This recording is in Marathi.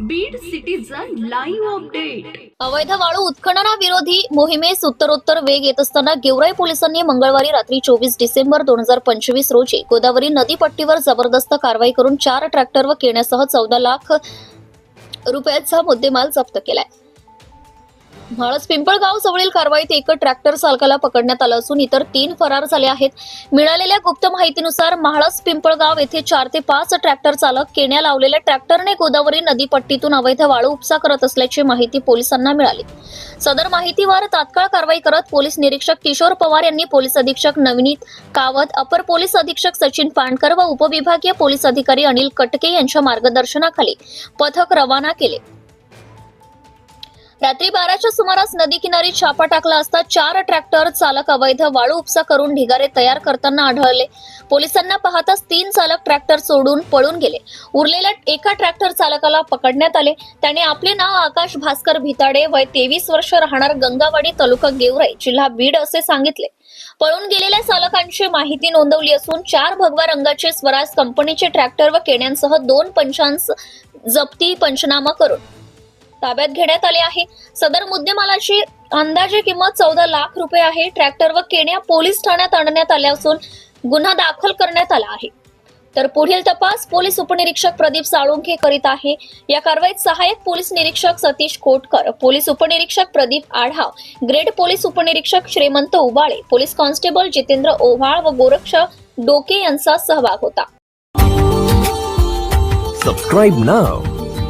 बीड सिटीजन लाईव्ह अपडेट अवैध वाळू उत्खननाविरोधी मोहिमेस उत्तरोत्तर वेग येत असताना गेवराई पोलिसांनी मंगळवारी रात्री चोवीस डिसेंबर दोन हजार पंचवीस रोजी गोदावरी नदीपट्टीवर जबरदस्त कारवाई करून चार ट्रॅक्टर व केण्यासह चौदा लाख रुपयाचा मुद्देमाल जप्त केलाय. म्हाळस पिंपळगाव जवळील कारवाईत एक ट्रॅक्टर चालकाला पकडण्यात आलं असून इतर तीन फरार झाले आहेत. मिळालेल्या गुप्त माहितीनुसार म्हाळस पिंपळगाव येथे चार ते पाच ट्रॅक्टर चालक केण्या लावलेल्या ट्रॅक्टरने गोदावरी नदीपट्टीतून अवैध वाळू उपसा करत असल्याची माहिती पोलिसांना मिळाली. सदर माहितीवर तात्काळ कारवाई करत पोलीस निरीक्षक किशोर पवार यांनी पोलीस अधीक्षक नवनीत कावत अपर पोलीस अधीक्षक सचिन पांडकर व उपविभागीय पोलीस अधिकारी अनिल कटके यांच्या मार्गदर्शनाखाली पथक रवाना केले. रात्री बाराच्या सुमारास नदी किनारी छापा टाकला असता चार ट्रॅक्टर चालक अवैध वाळू उपसा करून ढिगारे तयार करताना आढळले. पोलिसांना पाहताच तीन चालक ट्रॅक्टर सोडून पळून गेले. उरलेल्या एका ट्रॅक्टर चालकाला पकडण्यात आले. त्याने आपले नाव आकाश भास्कर भिताडे वय तेवीस वर्ष राहणार गंगावाडी तालुका गेवराई जिल्हा बीड असे सांगितले. पळून गेलेल्या चालकांची माहिती नोंदवली असून चार भगवा रंगाचे स्वराज कंपनीचे ट्रॅक्टर व केण्यांसह दोन पंचांस जप्ती पंचनामा करून ताब्यात घेण्यात आले आहे. सदर मुद्देमालाची अंदाजे किंमत चौदा लाख रुपये आहे. ट्रॅक्टर व केण्या पोलीस ठाण्यात आणण्यात आल्या असून गुन्हा दाखल करण्यात आला आहे. तर पुढील तपास पोलीस उपनिरीक्षक प्रदीप साळुंखे करीत आहे. या कारवाईत सहाय्यक पोलीस निरीक्षक सतीश कोटकर पोलीस उपनिरीक्षक प्रदीप आढाव ग्रेड पोलीस उपनिरीक्षक श्रीमंत उबाळे पोलीस कॉन्स्टेबल जितेंद्र ओव्हाळ व गोरक्ष डोके यांचा सहभाग होता. सबस्क्राईब नाव